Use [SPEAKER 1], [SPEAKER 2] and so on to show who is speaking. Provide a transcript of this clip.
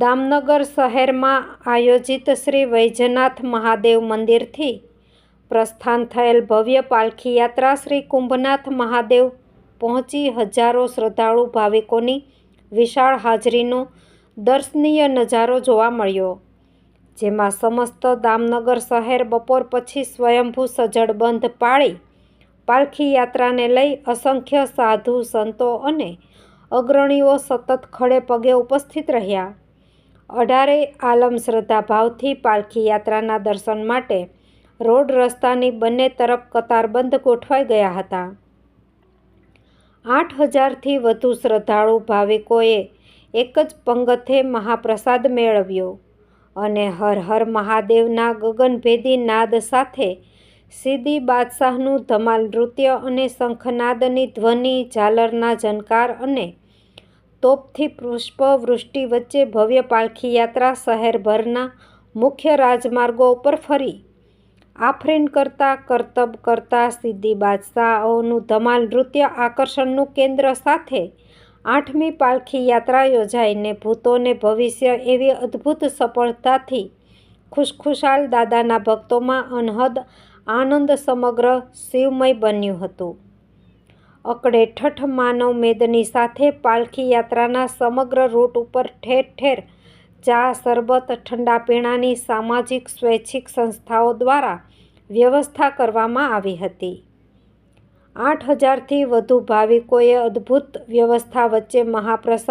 [SPEAKER 1] દામનગર શહેરમાં આયોજિત શ્રી વૈજનાથ મહાદેવ મંદિરથી પ્રસ્થાન થયેલ ભવ્ય પાલખી યાત્રા શ્રી કુંભનાથ મહાદેવ પહોંચી હજારો શ્રદ્ધાળુ ભાવિકોની વિશાળ હાજરીનો દર્શનીય નજારો જોવા મળ્યો, જેમાં સમસ્ત દામનગર શહેર બપોર પછી સ્વયંભૂ સજ્જડ બંધ પાળી પાલખી યાત્રાને લઈ અસંખ્ય સાધુ સંતો અને અગ્રણીઓ સતત ખડે પગે ઉપસ્થિત રહ્યા. અઢારે આલમ શ્રદ્ધાભાવથી પાલખી યાત્રાના દર્શન માટે રોડ રસ્તાની બંને તરફ કતારબંધ ગોઠવાઈ ગયા હતા. આઠ હજારથી વધુ શ્રદ્ધાળુ ભાવિકોએ એક જ પંગથે મહાપ્રસાદ મેળવ્યો અને હર હર મહાદેવના ગગનભેદી નાદ સાથે સીદી બાદશાહનું ધમાલ નૃત્ય અને શંખનાદની ધ્વનિ, ઝાલરના ઝનકાર અને તોપથી પુષ્પવૃષ્ટિ વચ્ચે ભવ્ય પાલખી યાત્રા શહેરભરના મુખ્ય રાજમાર્ગો ઉપર ફરી. આફરીન કરતા કરતબ કરતા સિદ્ધિ બાદશાહોનું ધમાલ નૃત્ય આકર્ષણનું કેન્દ્ર સાથે આઠમી પાલખી યાત્રા યોજાઈને ભૂતોને ભવિષ્ય એવી અદ્ભુત સફળતાથી ખુશખુશાલ દાદાના ભક્તોમાં અનહદ આનંદ સમગ્ર શિવમય બન્યું હતું. અકળે ઠઠ માનવ મેદની સાથે પાલખી યાત્રાના સમગ્ર રૂટ ઉપર ઠેર ઠેર ચા, શરબત, ઠંડા પીણાની સામાજિક, સ્વૈચ્છિક સંસ્થાઓ દ્વારા વ્યવસ્થા કરવામાં આવી હતી. આઠ હજારથી વધુ ભાવિકોએ અદ્ભુત વ્યવસ્થા વચ્ચે મહાપ્રસાદ